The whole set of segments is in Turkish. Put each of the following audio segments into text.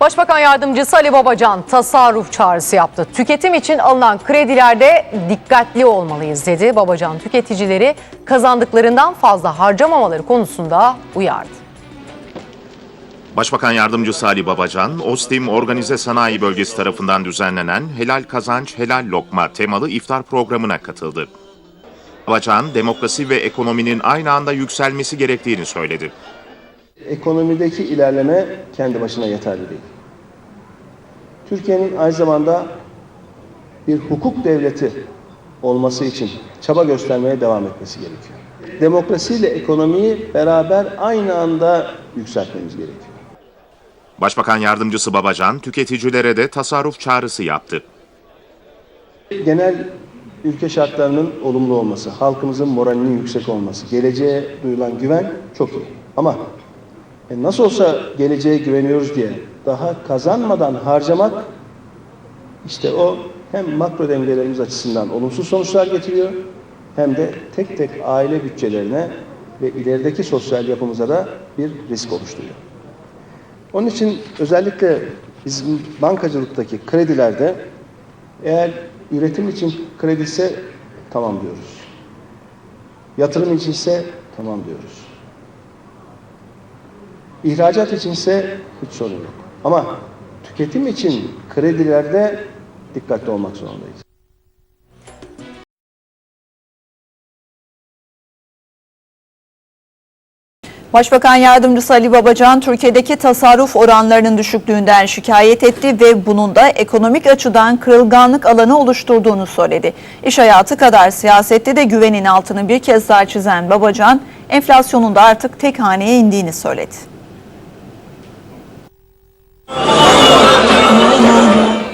Başbakan Yardımcısı Ali Babacan tasarruf çağrısı yaptı. Tüketim için alınan kredilerde dikkatli olmalıyız dedi. Babacan tüketicileri kazandıklarından fazla harcamamaları konusunda uyardı. Başbakan Yardımcısı Ali Babacan, Ostim Organize Sanayi Bölgesi tarafından düzenlenen Helal Kazanç Helal Lokma temalı iftar programına katıldı. Babacan, demokrasi ve ekonominin aynı anda yükselmesi gerektiğini söyledi. Ekonomideki ilerleme kendi başına yeterli değil. Türkiye'nin aynı zamanda bir hukuk devleti olması için çaba göstermeye devam etmesi gerekiyor. Demokrasiyle ekonomiyi beraber aynı anda yükseltmemiz gerekiyor. Başbakan Yardımcısı Babacan, tüketicilere de tasarruf çağrısı yaptı. Genel ülke şartlarının olumlu olması, halkımızın moralinin yüksek olması, geleceğe duyulan güven çok iyi. Ama e, nasıl olsa geleceğe güveniyoruz diye daha kazanmadan harcamak işte o hem makro dengelerimiz açısından olumsuz sonuçlar getiriyor hem de tek tek aile bütçelerine ve ilerideki sosyal yapımıza da bir risk oluşturuyor. Onun için özellikle bizim bankacılıktaki kredilerde eğer üretim için kredi ise tamam diyoruz. Yatırım için ise tamam diyoruz. İhracat için ise hiç sorun yok. Ama tüketim için kredilerde dikkatli olmak zorundayız. Başbakan Yardımcısı Ali Babacan Türkiye'deki tasarruf oranlarının düşüklüğünden şikayet etti ve bunun da ekonomik açıdan kırılganlık alanı oluşturduğunu söyledi. İş hayatı kadar siyasette de güvenin altını bir kez daha çizen Babacan, enflasyonun da artık tek haneye indiğini söyledi.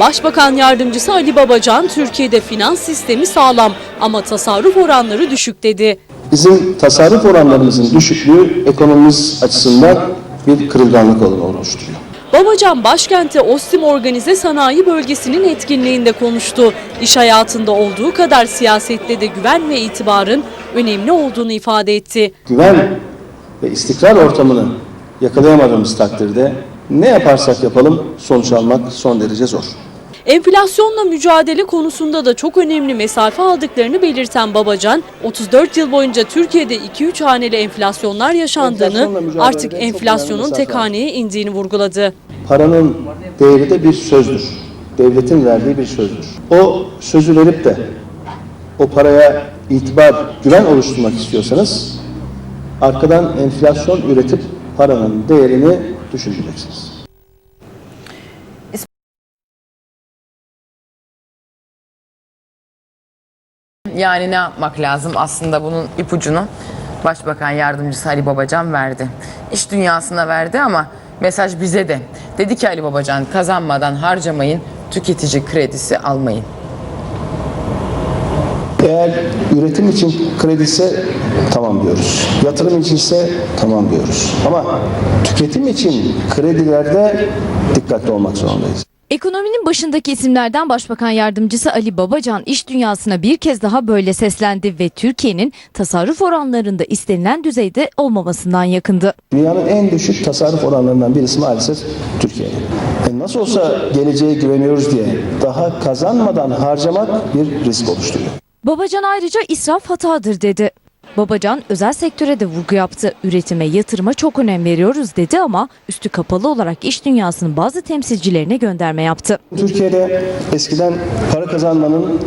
Başbakan Yardımcısı Ali Babacan, Türkiye'de finans sistemi sağlam ama tasarruf oranları düşük dedi. Bizim tasarruf oranlarımızın düşüklüğü ekonomimiz açısından bir kırılganlık alanı oluşturuyor. Babacan başkente Ostim Organize Sanayi Bölgesi'nin etkinliğinde konuştu. İş hayatında olduğu kadar siyasette de güven ve itibarın önemli olduğunu ifade etti. Güven ve istikrar ortamını yakalayamadığımız takdirde ne yaparsak yapalım sonuç almak son derece zor. Enflasyonla mücadele konusunda da çok önemli mesafe aldıklarını belirten Babacan, 34 yıl boyunca Türkiye'de 2-3 haneli enflasyonlar yaşandığını, artık enflasyonun tek haneye indiğini vurguladı. Paranın değeri de bir sözdür. Devletin verdiği bir sözdür. O sözü verip de o paraya itibar, güven oluşturmak istiyorsanız arkadan enflasyon üretip paranın değerini düşüreceksiniz. Yani ne yapmak lazım aslında bunun ipucunu Başbakan Yardımcısı Ali Babacan verdi. İş dünyasına verdi ama mesaj bize de. Dedi ki Ali Babacan kazanmadan harcamayın, tüketici kredisi almayın. Eğer üretim için kredi ise tamam diyoruz. Yatırım için ise tamam diyoruz. Ama tüketim için kredilerde dikkatli olmak zorundayız. Ekonominin başındaki isimlerden Başbakan Yardımcısı Ali Babacan iş dünyasına bir kez daha böyle seslendi ve Türkiye'nin tasarruf oranlarında istenilen düzeyde olmamasından yakındı. Dünyanın en düşük tasarruf oranlarından birisi maalesef Türkiye'de. E nasıl olsa geleceğe güveniyoruz diye daha kazanmadan harcamak bir risk oluşturuyor. Babacan ayrıca israf hatadır dedi. Babacan özel sektöre de vurgu yaptı. Üretime, yatırıma çok önem veriyoruz dedi ama üstü kapalı olarak iş dünyasının bazı temsilcilerine gönderme yaptı. Türkiye'de eskiden para kazanmanın,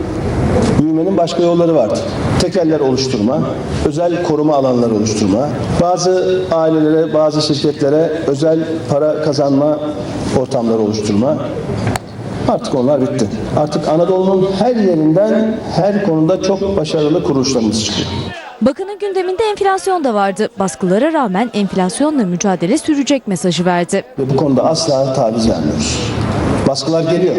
büyümenin başka yolları vardı. Tekeller oluşturma, özel koruma alanları oluşturma, bazı ailelere, bazı şirketlere özel para kazanma ortamları oluşturma. Artık onlar bitti. Artık Anadolu'nun her yerinden, her konuda çok başarılı kuruluşlarımız çıkıyor. Bakanın gündeminde enflasyon da vardı. Baskılara rağmen enflasyonla mücadele sürecek mesajı verdi. Ve bu konuda asla taviz vermiyoruz. Baskılar geliyor.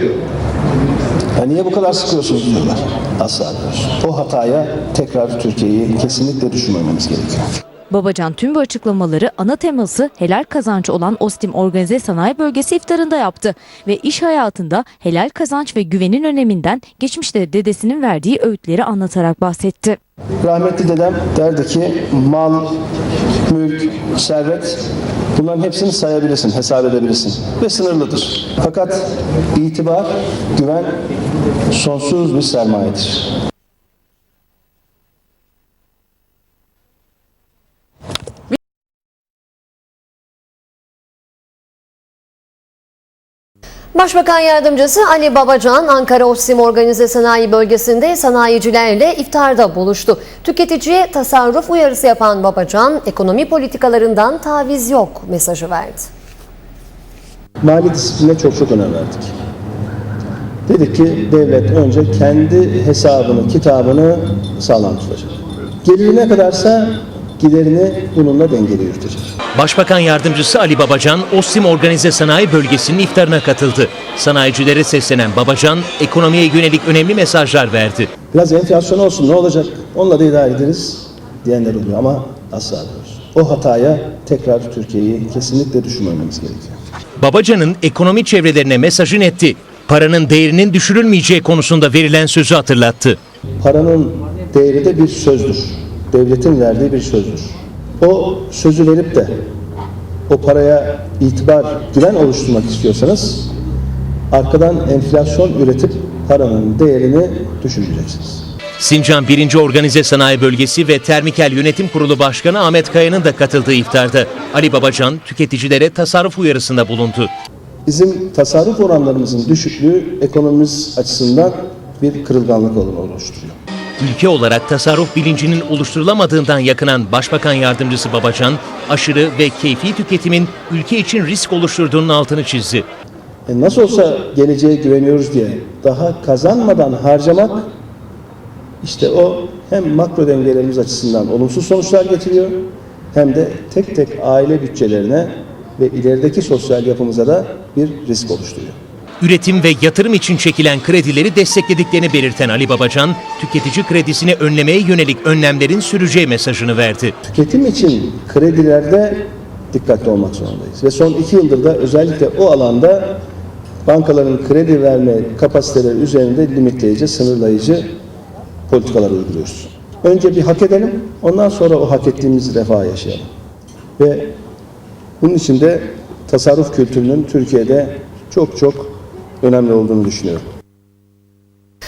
Ya niye bu kadar sıkıyorsunuz diyorlar. Asla diyoruz. O hataya tekrar Türkiye'yi kesinlikle düşünmememiz gerekiyor. Babacan tüm bu açıklamaları ana teması helal kazanç olan Ostim Organize Sanayi Bölgesi iftarında yaptı ve iş hayatında helal kazanç ve güvenin öneminden geçmişte dedesinin verdiği öğütleri anlatarak bahsetti. Rahmetli dedem derdi ki mal, mülk, servet bunların hepsini sayabilirsin, hesap edebilirsin ve sınırlıdır. Fakat itibar, güven sonsuz bir sermayedir. Başbakan Yardımcısı Ali Babacan, Ankara Ostim Organize Sanayi Bölgesi'nde sanayicilerle iftarda buluştu. Tüketiciye tasarruf uyarısı yapan Babacan, ekonomi politikalarından taviz yok mesajı verdi. Mali disipline çok çok önem verdik. Dedik ki devlet önce kendi hesabını, kitabını sağlam tutacak. Geliri ne kadarsa giderini bununla dengeli yürütecek. Başbakan Yardımcısı Ali Babacan, Ostim Organize Sanayi Bölgesi'nin iftarına katıldı. Sanayicilere seslenen Babacan, ekonomiye yönelik önemli mesajlar verdi. Biraz enflasyon olsun ne olacak? Onunla da idare ederiz diyenler oluyor ama asla diyoruz. O hataya tekrar Türkiye'yi kesinlikle düşünmememiz gerekiyor. Babacan'ın ekonomi çevrelerine mesajı netti. Paranın değerinin düşürülmeyeceği konusunda verilen sözü hatırlattı. Paranın değeri de bir sözdür. Devletin verdiği bir sözdür. O sözü verip de o paraya itibar, güven oluşturmak istiyorsanız arkadan enflasyon üretip paranın değerini düşüreceksiniz. Sincan 1. Organize Sanayi Bölgesi ve Termikel Yönetim Kurulu Başkanı Ahmet Kaya'nın da katıldığı iftarda Ali Babacan tüketicilere tasarruf uyarısında bulundu. Bizim tasarruf oranlarımızın düşüklüğü ekonomimiz açısından bir kırılganlık oluşturuyor. Ülke olarak tasarruf bilincinin oluşturulamadığından yakınan Başbakan Yardımcısı Babacan, aşırı ve keyfi tüketimin ülke için risk oluşturduğunun altını çizdi. E nasıl olsa geleceğe güveniyoruz diye daha kazanmadan harcamak işte o hem makro dengelerimiz açısından olumsuz sonuçlar getiriyor hem de tek tek aile bütçelerine ve ilerideki sosyal yapımıza da bir risk oluşturuyor. Üretim ve yatırım için çekilen kredileri desteklediklerini belirten Ali Babacan, tüketici kredisini önlemeye yönelik önlemlerin süreceği mesajını verdi. Tüketim için kredilerde dikkatli olmak zorundayız. Ve son iki yıldır da özellikle o alanda bankaların kredi verme kapasiteleri üzerinde limitleyici, sınırlayıcı politikalar uyguluyoruz. Önce bir hak edelim, ondan sonra o hak ettiğimiz refahı yaşayalım. Ve bunun için de tasarruf kültürünün Türkiye'de çok çok önemli olduğunu düşünüyorum.